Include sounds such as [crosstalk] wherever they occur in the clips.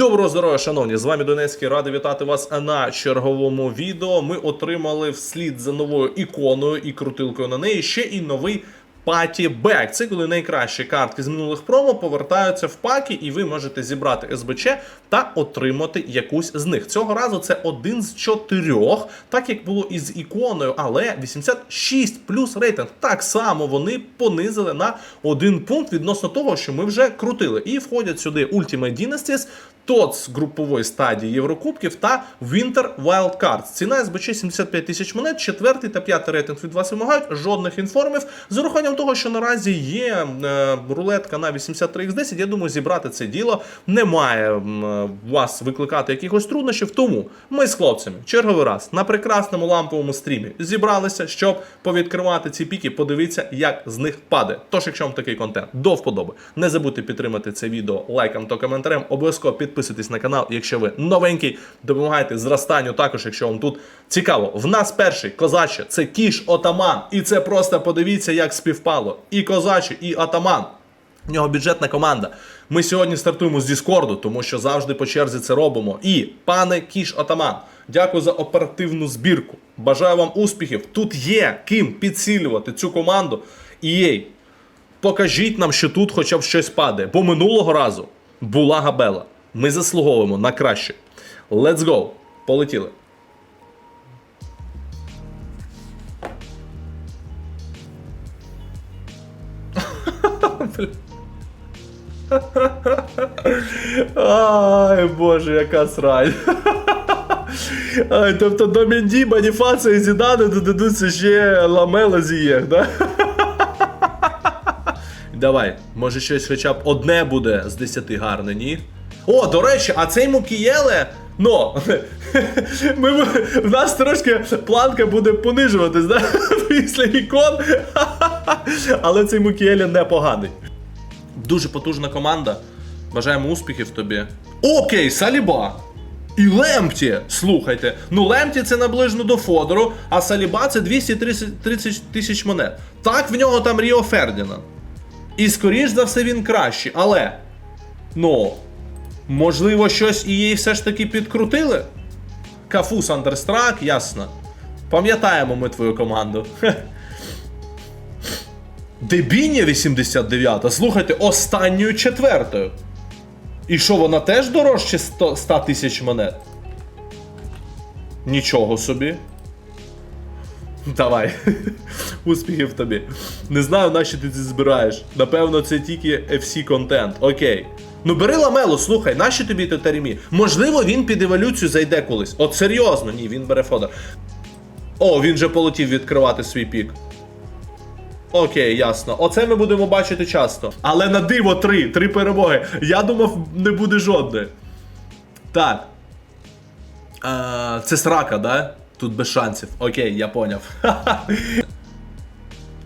Доброго здоров'я, шановні! З вами Донецький. Радий вітати вас на черговому відео. Ми отримали вслід за новою іконою і крутилкою на неї ще і новий паті бек. Це коли найкращі картки з минулих промо повертаються в пакі, і ви можете зібрати СБЧ та отримати якусь з них. Цього разу це один з чотирьох, так як було і з іконою, але 86 плюс рейтинг. Так само вони понизили на один пункт відносно того, що ми вже крутили. І входять сюди Ultimate Dynasties, ТОЦ групової стадії Єврокубків та Winter Wild Cards. Ціна СБЧ 75 тисяч монет, четвертий та п'ятий рейтинг від вас вимагають. Жодних інформів. З урахуванням того, що наразі є е, рулетка на 83x10, я думаю, зібрати це діло немає м, е, вас викликати якихось труднощів. Тому ми з хлопцями черговий раз на прекрасному ламповому стрімі зібралися, щоб повідкривати ці піки, подивитися, як з них падає. Тож, якщо вам такий контент до вподоби, не забудьте підтримати це відео лайком та коментарем. Обов'язково підписуйтесь на канал, якщо ви новенький. Допомагайте зростанню. Також, якщо вам тут цікаво. В нас перший козаче це кіш отаман. І це просто подивіться, як співпало. І козаче, і атаман. В нього бюджетна команда. Ми сьогодні стартуємо з Діскорду, тому що завжди по черзі це робимо. І пане Кіш Атаман, дякую за оперативну збірку. Бажаю вам успіхів. Тут є ким підсилювати цю команду. Єй, покажіть нам, що тут хоча б щось падає. Бо минулого разу була габела. Ми заслуговуємо на краще. Let's go! Полетіли. Ай, боже, яка срань. Ай, тобто до Менді, Боніфаца і Зідана додадуться ще Ламела Зієх, да? Давай, може щось хоча б одне буде з 10 гарне, ні? О, до речі, а цей Мукієле. Ну, [laughs] ми, в нас трошки планка буде понижуватись, да? [laughs] Після ікон. [laughs] Але цей Мукієле непоганий. Дуже потужна команда. Бажаємо успіхів тобі. Окей, Саліба. І Лемпті. Слухайте. Ну, Лемпті це наближено до Фодору, а Саліба це 230 тисяч монет. Так, в нього там Ріо Фердінанд. І скоріш за все він кращий. Але. Ну. Можливо, щось і їй все ж таки підкрутили? Кафу Сандерстрак, ясно. Пам'ятаємо ми твою команду. Дебіння 89, слухайте, останньою четвертою. І що, вона теж дорожче 100 100 тисяч монет? Нічого собі. Давай. [laughs] Успіхів тобі. Не знаю, на що ти це збираєш. Напевно, це тільки FC контент. Окей. Ну бери ламелу, слухай, нащо тобі Теремі? Можливо, він під еволюцію зайде колись. От серйозно, ні, він бере Фодор. О, він же полетів відкривати свій пік. Окей, ясно. Оце ми будемо бачити часто. Але на диво три, три перемоги. Я думав, не буде жодної. Так. Е, це срака, да? Тут без шансів. Окей, я поняв. [laughs]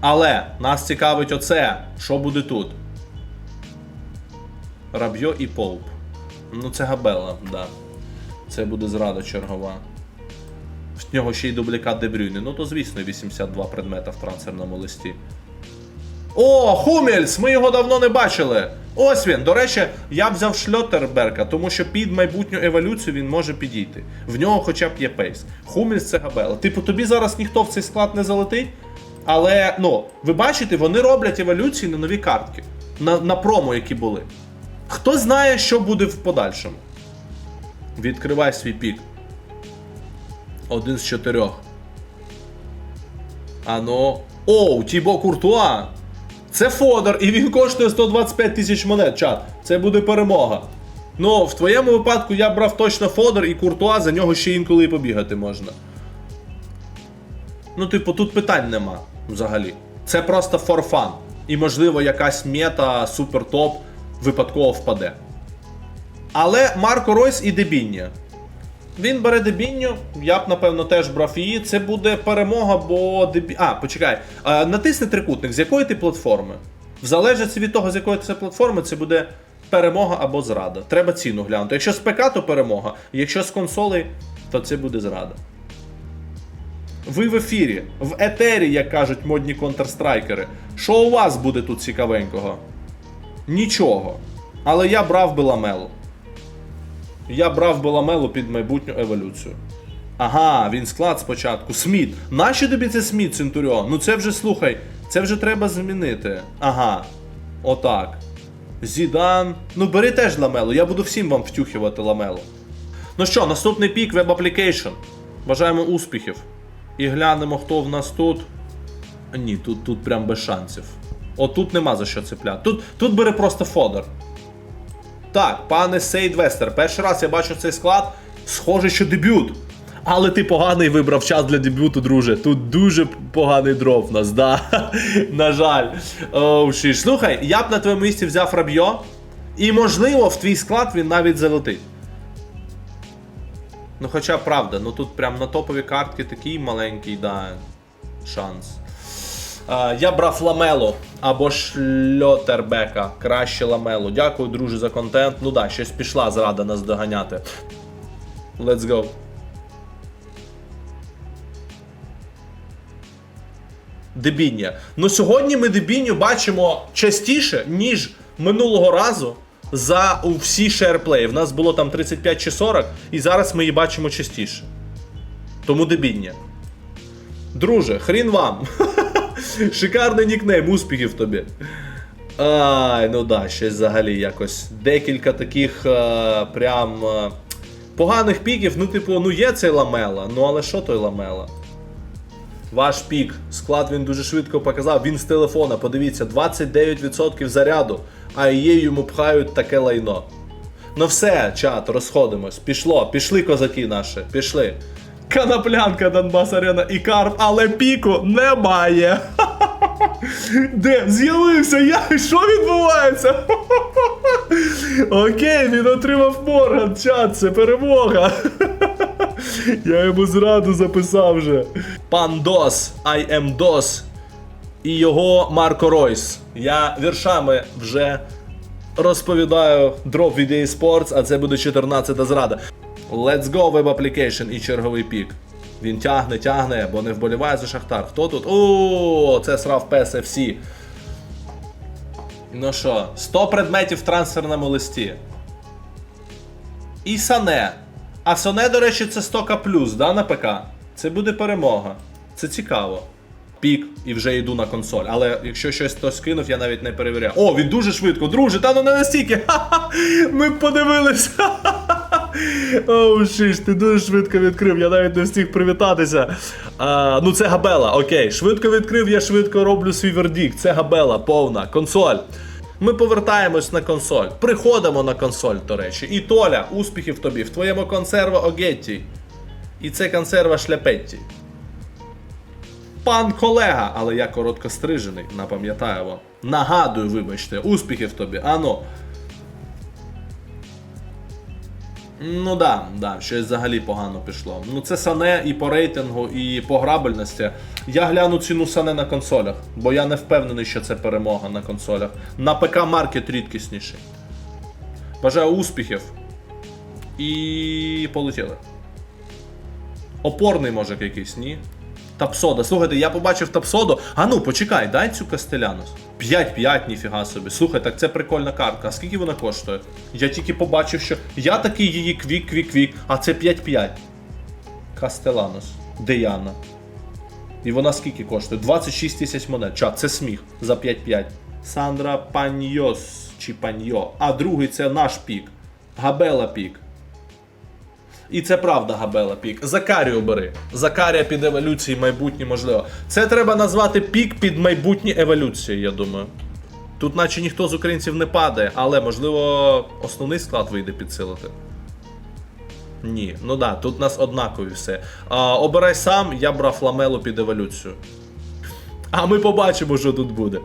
Але нас цікавить оце. Що буде тут? Рабьо і Поуп. Ну, це габела, да. Це буде зрада чергова. В нього ще й дублікат Дебрюйни. Ну то звісно, 82 предмета в трансферному листі. О, Хумельс! Ми його давно не бачили. Ось він. До речі, я взяв Шльотерберка, тому що під майбутню еволюцію він може підійти. В нього хоча б є пейс. Хумельс це габела. Типу, тобі зараз ніхто в цей склад не залетить. Але ну, ви бачите, вони роблять еволюції на нові картки. На, на промо, які були. Хто знає, що буде в подальшому? Відкривай свій пік. Один з чотирьох. Ано. Оу, Тібо Куртуа. Це Фодор, і він коштує 125 тисяч монет, чат. Це буде перемога. Ну, в твоєму випадку я брав точно Фодор і Куртуа, за нього ще інколи і побігати можна. Ну, типу, тут питань нема взагалі. Це просто for fun. І, можливо, якась мета, супер топ випадково впаде. Але Марко Ройс і Дебіння. Він бере Дебінню, я б напевно теж брав її. Це буде перемога, бо Дебі... А, почекай. Натисни трикутник, з якої ти платформи? В залежності від того, з якої це платформи, це буде перемога або зрада. Треба ціну глянути. Якщо з ПК, то перемога. Якщо з консолей, то це буде зрада. Ви в ефірі, в етері, як кажуть модні контрстрайкери. Що у вас буде тут цікавенького? Нічого. Але я брав би ламелу. Я брав би ламелу під майбутню еволюцію. Ага, він склад спочатку. Сміт. Нащо тобі це Сміт, Центуріон? Ну це вже слухай, це вже треба змінити. Ага. Отак. Зідан. Ну бери теж ламелу, я буду всім вам втюхувати ламелу. Ну що, наступний пік Web Application. Бажаємо успіхів. І глянемо, хто в нас тут. Ні, тут, тут прям без шансів. Отут нема за що цепляти. Тут, тут бере просто фодер. Так, пане Сейдвестер, перший раз я бачу цей склад. Схоже, що дебют. Але ти поганий вибрав час для дебюту, друже. Тут дуже поганий дров в нас, да. [laughs] На жаль. Оу, шиш. Слухай, я б на твоєму місці взяв Рабьо. І можливо в твій склад він навіть залетить. Ну, хоча правда, ну тут прям на топові картки такий маленький, да, шанс. Я брав ламело або шльотербека. Краще ламело. Дякую, друже, за контент. Ну да, щось пішла зрада нас доганяти. Let's go. Дебіння. Ну сьогодні ми дебінню бачимо частіше, ніж минулого разу за всі шерплеї. В нас було там 35 чи 40, і зараз ми її бачимо частіше. Тому дебіння. Друже, хрін вам. [laughs] [laughs] Шикарний нікнейм, успіхів тобі. Ай, ну да, щось взагалі якось. Декілька таких е, прям е, поганих піків. Ну, типу, ну є цей ламела, ну але що той ламела? Ваш пік. Склад він дуже швидко показав. Він з телефона. Подивіться, 29% заряду, а її йому пхають таке лайно. Ну все, чат, розходимось. Пішло, пішли козаки наші, пішли. Канаплянка Донбас Арена і Карп, але піку немає. [laughs] Де? З'явився я? Що відбувається? [laughs] Окей, він отримав Морган, чат, це перемога. [laughs] Я йому зраду записав вже. Пан Дос, I am Дос і його Марко Ройс. Я віршами вже розповідаю дроп від EA Sports, а це буде 14-та зрада. Let's go, Web Application і черговий пік. Він тягне, тягне, бо не вболіває за Шахтар. Хто тут? О, це срав PES FC. Ну що, 100 предметів в трансферному листі. І Сане. А Соне, до речі, це 100к да, на ПК. Це буде перемога. Це цікаво. Пік і вже йду на консоль. Але якщо щось хтось кинув, я навіть не перевіряю. О, він дуже швидко, друже, та ну не настільки. [laughs] Ха-ха! Ми подивилися. [laughs] Оу, шиш, ти дуже швидко відкрив, я навіть не встиг привітатися. А, ну це габела, окей. Швидко відкрив, я швидко роблю свій вердикт. Це габела, повна, консоль. Ми повертаємось на консоль. Приходимо на консоль, до речі. І Толя, успіхів тобі в твоєму консерва Огетті. І це консерва Шляпетті. Пан колега, але я коротко стрижений, напам'ятаю вам. Нагадую, вибачте, успіхів тобі. Ано. Ну да, да, щось взагалі погано пішло. Ну це сане і по рейтингу, і по грабельності. Я гляну ціну сане на консолях, бо я не впевнений, що це перемога на консолях. На ПК маркет рідкісніший. Бажаю успіхів. І полетіли. Опорний може якийсь, ні? Тапсода. Слухайте, я побачив Тапсоду. А ну, почекай, дай цю Кастелянус. 5-5, ніфіга собі. Слухай, так це прикольна картка. А скільки вона коштує? Я тільки побачив, що я такий її квік-квік-квік, а це 5-5. Кастеланус. Деяна. І вона скільки коштує? 26 тисяч монет. Чат, це сміх за 5-5. Сандра Паньйос чи Паньйо. А другий це наш пік. Габела пік. І це правда, Габела пік. Закарію бери. Закарія під еволюції майбутні, можливо. Це треба назвати пік під майбутні еволюції, я думаю. Тут, наче ніхто з українців не падає, але можливо основний склад вийде підсилити. Ні, ну да, тут нас однакові все. А, обирай сам, я брав ламелу під еволюцію. А ми побачимо, що тут буде.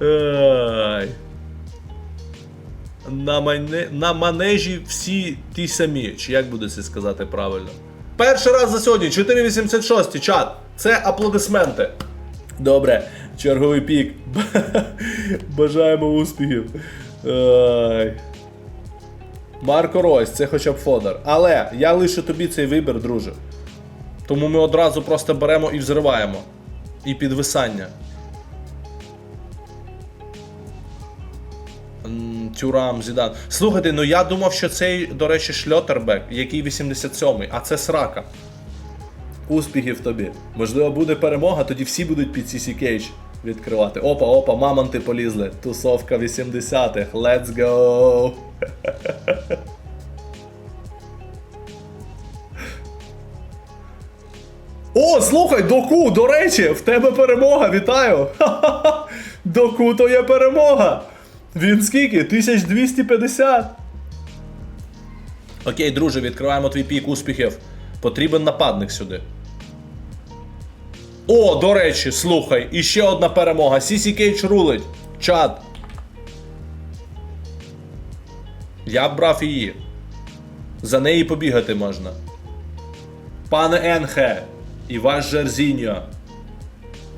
[laughs] На, мане... на манежі всі ті самі. Чи як буде це сказати правильно? Перший раз за сьогодні, 486 чат. Це аплодисменти. Добре, черговий пік. [laughs] Бажаємо успіхів. Ай. Марко Ройс, це хоча б фодер. Але я лишу тобі цей вибір, друже. Тому ми одразу просто беремо і взриваємо. І підвисання. Тюрам, Зідан. Слухайте, ну я думав, що цей, до речі, Шльотербек, який 87-й, а це срака. Успіхів тобі. Можливо, буде перемога, тоді всі будуть під CC Cage відкривати. Опа, опа, мамонти полізли. Тусовка 80-х. Let's go! О, слухай, Доку, до речі, в тебе перемога, вітаю! [laughs] Доку, то є перемога! Він скільки? 1250. Окей, друже, відкриваємо твій пік успіхів. Потрібен нападник сюди. О, до речі, слухай, іще одна перемога. CC Cage рулить. Чат. Я б брав її. За неї побігати можна. Пане Енхе, і ваш Жерзіньо.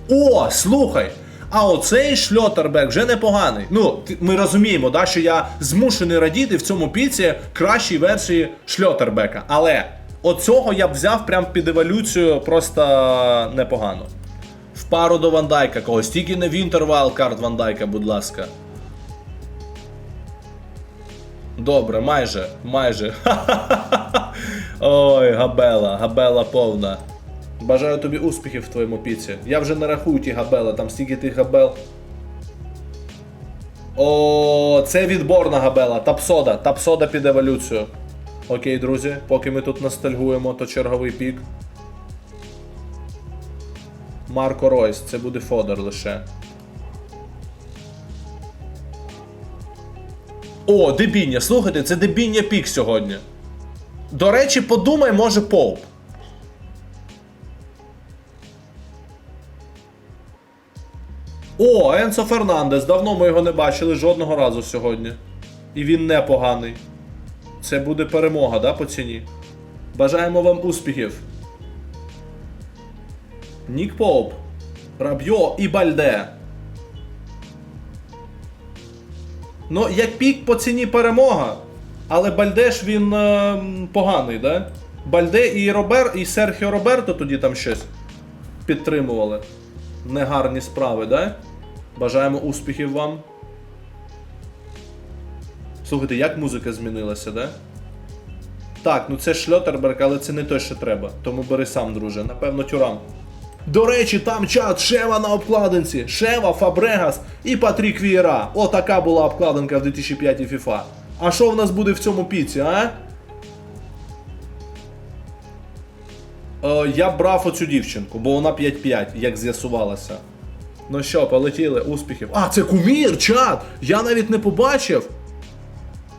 О, слухай! А оцей шльотербек вже непоганий. Ну, ми розуміємо, да, що я змушений радіти в цьому піці кращій версії шльотербека. Але оцього я б взяв прям під еволюцію просто непогано. В пару до Вандайка когось, тільки не Вінтер Вайлдкард Вандайка, будь ласка. Добре, майже, майже. [laughs] Ой, габела, габела повна. Бажаю тобі успіхів в твоєму піці. Я вже не рахую ті габели, там стільки тих габел. О, це відборна габела. Тапсода. Тапсода під еволюцію. Окей, друзі, поки ми тут ностальгуємо, то черговий пік. Марко Ройс, це буде Фодор лише. О, дебіння, слухайте, це дебіння пік сьогодні. До речі, подумай, може Поуп. О, Енсо Фернандес. Давно ми його не бачили жодного разу сьогодні. І він непоганий. Це буде перемога, да, по ціні. Бажаємо вам успіхів. Нік Поуп. Рабьо і Бальде. Ну, як пік по ціні перемога. Але Бальдеш він е, поганий, да? Бальде і Робер, і Серхіо Роберто тоді там щось підтримували. Негарні справи, да? Бажаємо успіхів вам. Слухайте, як музика змінилася, да? Так, ну це Шльотерберг, але це не те, що треба. Тому бери сам, друже. Напевно, тюрам. До речі, там чат Шева на обкладинці. Шева, Фабрегас і Патрік Вієра. Отака була обкладинка в 2005 FIFA. А що в нас буде в цьому піці, а? Е, я брав оцю дівчинку, бо вона 5-5, як з'ясувалося. Ну що, полетіли, успіхів. А, це кумір, чат! Я навіть не побачив.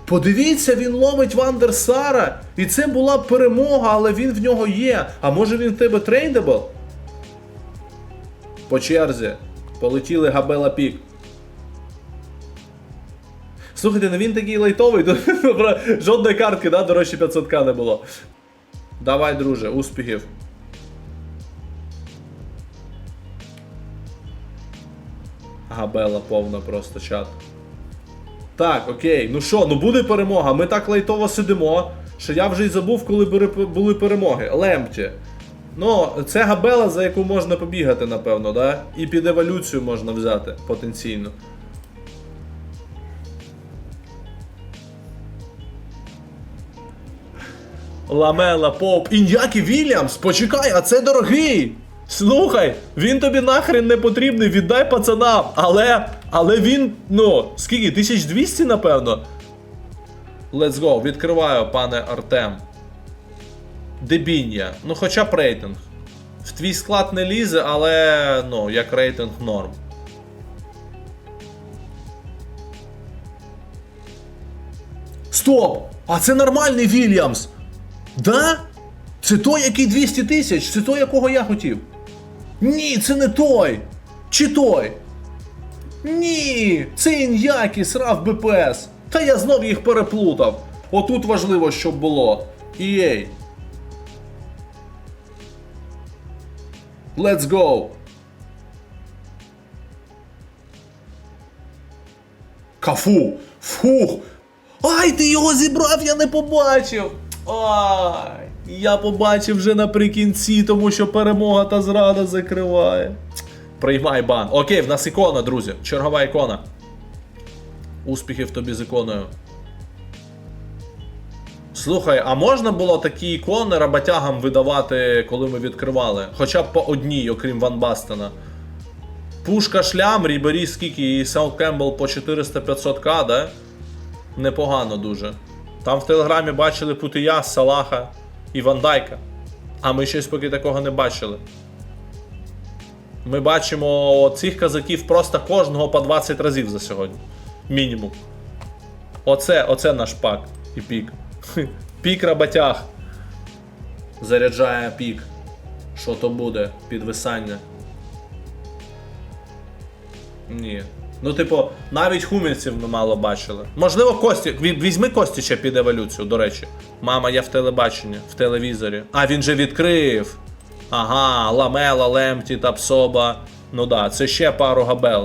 Подивіться, він ловить Вандерсара. І це була б перемога, але він в нього є. А може він в тебе трейдабл? По черзі. Полетіли Габела Пік. Слухайте, ну він такий лайтовий, [laughs] жодної картки, да, дорожче 500к не було. Давай, друже, успіхів. Габела повна просто чат. Так, окей, ну що, ну буде перемога. Ми так лайтово сидимо, що я вже й забув, коли були- перемоги. Лемпті. Ну, це габела, за яку можна побігати, напевно, да? І під еволюцію можна взяти потенційно. Ламела, Поп, Ін'які Вільямс, почекай, а це дорогий. Слухай, він тобі нахрен не потрібний, віддай пацанам. Але, але він, ну, скільки, 1200, напевно. Let's go, відкриваю, пане Артем. Дебіння. Ну, хоча б рейтинг. В твій склад не лізе, але, ну, як рейтинг норм. Стоп! А це нормальний Вільямс! Да? Це той, який 200 тисяч, це той, якого я хотів. Ні, це не той. Чи той? Ні, це ін'які срав БПС. Та я знов їх переплутав. Отут важливо, щоб було. EA. Let's go. Кафу! Фух! Ай, ти його зібрав, я не побачив! Ай! Я побачив вже наприкінці, тому що перемога та зрада закриває. Приймай бан. Окей, в нас ікона, друзі. Чергова ікона. Успіхів тобі з іконою. Слухай, а можна було такі ікони роботягам видавати, коли ми відкривали? Хоча б по одній, окрім Ван Бастена. Пушка шлям, Рібері скільки і Сел Кембл по 400-500к, да? Непогано дуже. Там в телеграмі бачили Путія, Салаха і Вандайка. А ми щось поки такого не бачили. Ми бачимо цих казаків просто кожного по 20 разів за сьогодні. Мінімум. Оце, оце наш пак і пік. Пік роботяг. Заряджає пік. Що то буде? Підвисання. Ні. Ну, типу, навіть хумільців ми мало бачили. Можливо, Кості. ві- Візьми Костіча під еволюцію, до речі. Мама, я в телебаченні, в телевізорі. А він же відкрив. Ага, ламела, лемті, тапсоба. Ну да, це ще пару габел.